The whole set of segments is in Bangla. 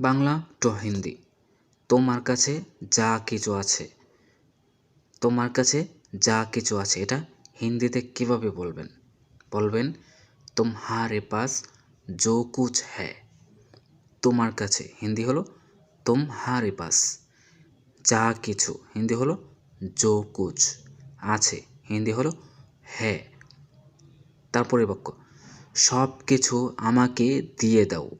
বাংলা টু হিন্দি। তোমার কাছে যা কিছু আছে, তোমার কাছে যা কিছু আছে, এটা হিন্দিতে কীভাবে বলবেন? বলবেন, তোমারে পাস জো কুচ হ্যায় তোমার কাছে হিন্দি হলো, তোমারে পাস যা কিছু। হিন্দি হলো জো কুচ আছে। হিন্দি হলো হ্যাঁ। তারপরে বাক্য সব কিছু আমাকে দিয়ে দাও।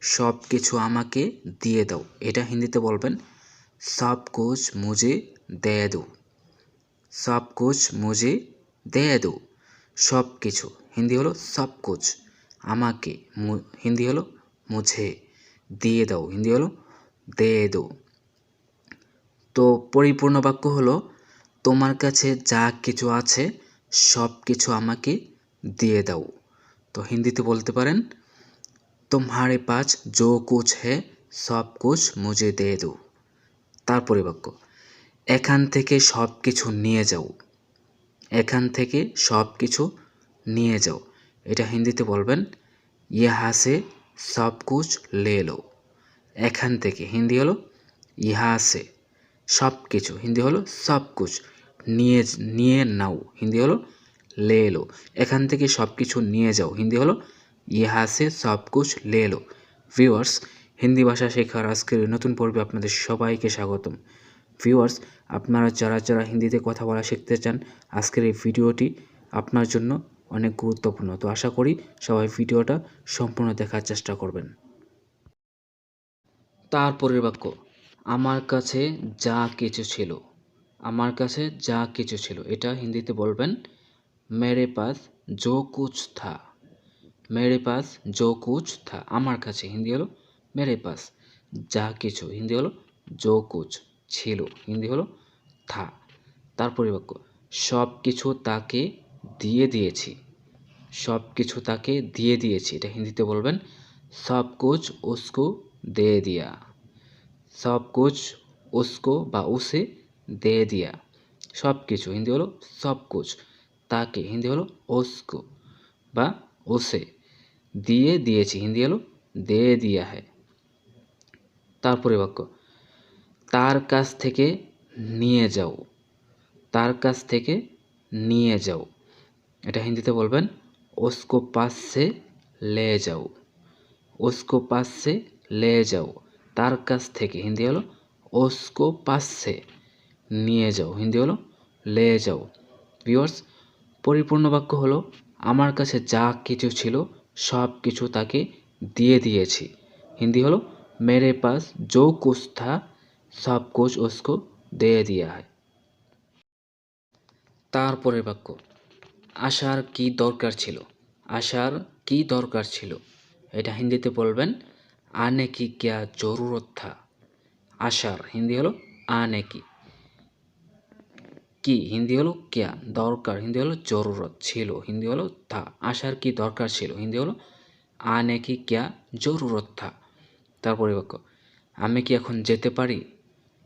সব কিছু আমাকে দিয়ে দাও। এটা হিন্দিতে বলবেন, সব কুছ মুঝে দে দো। সব কুছ মুঝে দে দো। সব কিছু হিন্দি হলো সব কুছ আমাকে হিন্দি হলো মুঝে দিয়ে দাও। হিন্দি হলো দে দো। তো পরিপূর্ণ বাক্য হলো, তোমার কাছে যা কিছু আছে সব কিছু আমাকে দিয়ে দাও। তো হিন্দিতে বলতে পারেন তোমারে পাঁচ জো কুছ হে সব কুছ মুঝে দে দো তারপরে বাক্য এখান থেকে সব কিছু নিয়ে যাও এখান থেকে সব কিছু নিয়ে যাও এটা হিন্দিতে বলবেন ইহা সে সব কুছ লে লো এখান থেকে হিন্দি হলো ইহা সে সব কিছু হিন্দি হলো সব কুছ নিয়ে নিয়ে নাও হিন্দি হলো লে লো এখান থেকে সব কিছু নিয়ে যাও হিন্দি হলো ইহা সে সব কুছ লে লো ভিউয়ার্স, হিন্দি ভাষা শেখার আজকের নতুন পর্বে আপনাদের সবাইকে স্বাগতম। ভিউয়ার্স, আপনারা যারা যারা হিন্দিতে কথা বলা শিখতে চান, আজকের এই ভিডিওটি আপনার জন্য অনেক গুরুত্বপূর্ণ। তো আশা করি সবাই ভিডিওটা সম্পূর্ণ দেখার চেষ্টা করবেন। তারপরের বাক্য, আমার কাছে যা কিছু ছিল। আমার কাছে যা কিছু ছিল। এটা হিন্দিতে বলবেন, মেরে পাস জো কুছ থা। মেরে পাস জো কুছ থা আমার কাছে হিন্দি হলো মেরে পাস যা কিছু হিন্দি হলো জো কুছ ছিল, হিন্দি হলো থা তারপরে বাক্য সব কিছু তাকে দিয়ে দিয়েছি সব কিছু তাকে দিয়ে দিয়েছি, এটা হিন্দিতে বলবেন সব কুছ উসকো দে দিয়া সব কুছ উসকো বা উসে দে দিয়া সব কিছু হিন্দি হলো সব কুছ তাকে হিন্দি হলো ওসকো বা ওসে দিয়ে দিয়েছি, হিন্দি হলো দে দিয়া হ্যায় তারপরে বাক্য, তার কাছ থেকে নিয়ে যাও, তার কাছ থেকে নিয়ে যাও। এটা হিন্দিতে বলবেন ওসকো সে লে যাও ওসকো সে লে যাও, তার কাছ থেকে। হিন্দি হলো ওসকো সে নিয়ে যাও। হিন্দি হলো লে যাও। ভিওর্স পরিপূর্ণ বাক্য হলো, আমার কাছে যা কিছু ছিল সব কিছু তাকে দিয়ে দিয়েছি। হিন্দি হলো, মেরে পাস জো কুছ থা, সব কুছ উসকো দিয়ে দিয়া হয় তারপরের বাক্য আসার কি দরকার ছিল? আসার কি দরকার ছিল? এটা হিন্দিতে বলবেন, আনে কি ক্যা জরুরত থা? আসার হিন্দি হলো, আনে কি। কি? হিন্দি হলো কেয়া? দরকার। হিন্দি হলো জরুরত ছিল। হিন্দি হলো থা। আসার কি দরকার ছিল? হিন্দি হলো আনে কি কেয়া? জরুরত থা। তারপরে বাক্য আমি কি এখন যেতে পারি?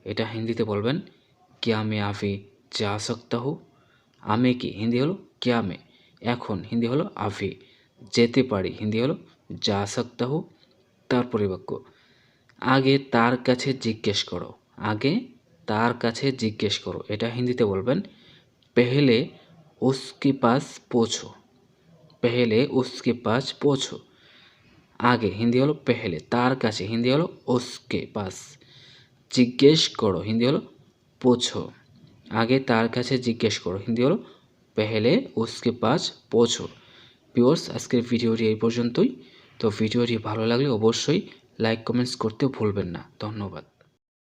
এটা হিন্দিতে বলবেন, কেয়া মে আফি যা সক্তাহ আমি কি? হিন্দি হলো, কেয়া মে? এখন হিন্দি হলো আফি যেতে পারি। হিন্দি হলো, যা সক্তাহ হো? তারপরে বাক্য আগে তার কাছে জিজ্ঞেস করো। আগে তার কাছে জিজ্ঞেস করো। এটা হিন্দিতে বলবেন, পেহেলে উসকে পাস পৌঁছো। পেহেলে উসকে পাস পৌঁছো। আগে হিন্দি হলো পেহেলে, তার কাছে হিন্দি হলো উসকে পাস। জিজ্ঞেস করো, হিন্দি হলো পোছো। আগে তার কাছে জিজ্ঞেস করো, হিন্দি হলো পেহেলে উসকে পাস পোছো। পিওর্স আজকের ভিডিওটি এই পর্যন্তই। তো ভিডিওটি ভালো লাগলে অবশ্যই লাইক, কমেন্টস করতে ভুলবেন না। ধন্যবাদ।